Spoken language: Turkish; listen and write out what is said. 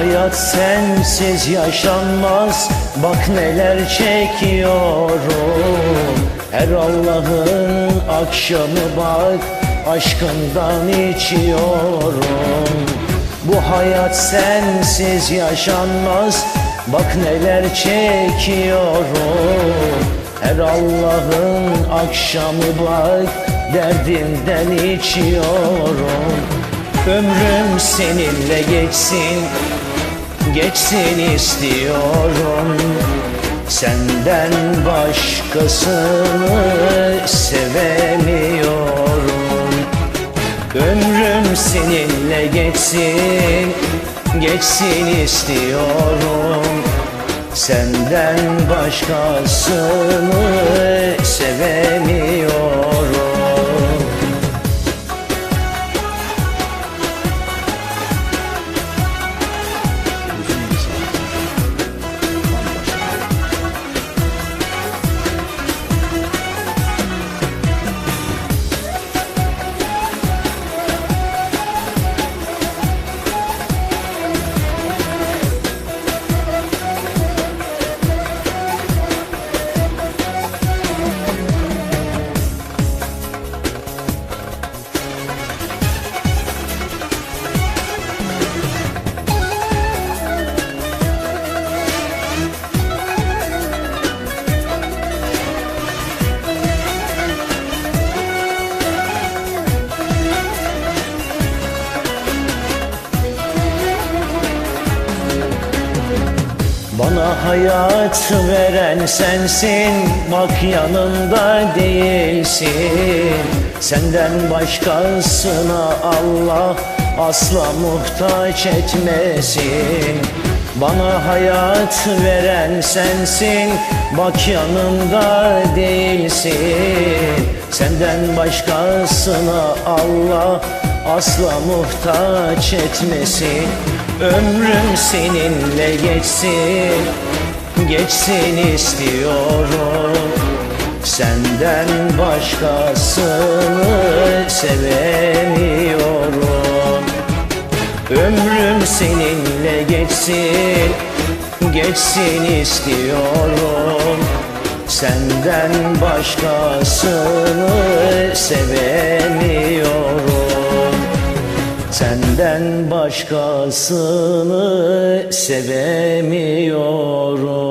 hayat sensiz yaşanmaz. Bak neler çekiyorum. Her Allah'ın akşamı bak Aşkından içiyorum. Bu hayat sensiz yaşanmaz. Bak neler çekiyorum. Her Allah'ın akşamı bak Derdimden içiyorum. Ömrüm seninle geçsin Geçsin istiyorum. Senden başkasını sevemiyorum. Ömrüm seninle geçsin Geçsin istiyorum. Senden başkasını sevemiyorum Bana hayat veren sensin Bak yanımda değilsin. Senden başkasına Allah asla muhtaç etmesin. Bana hayat veren sensin Bak yanımda değilsin. Senden başkasına Allah asla muhtaç etmesin Ömrüm seninle geçsin Geçsin istiyorum. Senden başkasını sevemiyorum. Ömrüm seninle geçsin Geçsin istiyorum. Senden başkasını sevemiyorum Senden başkasını sevemiyorum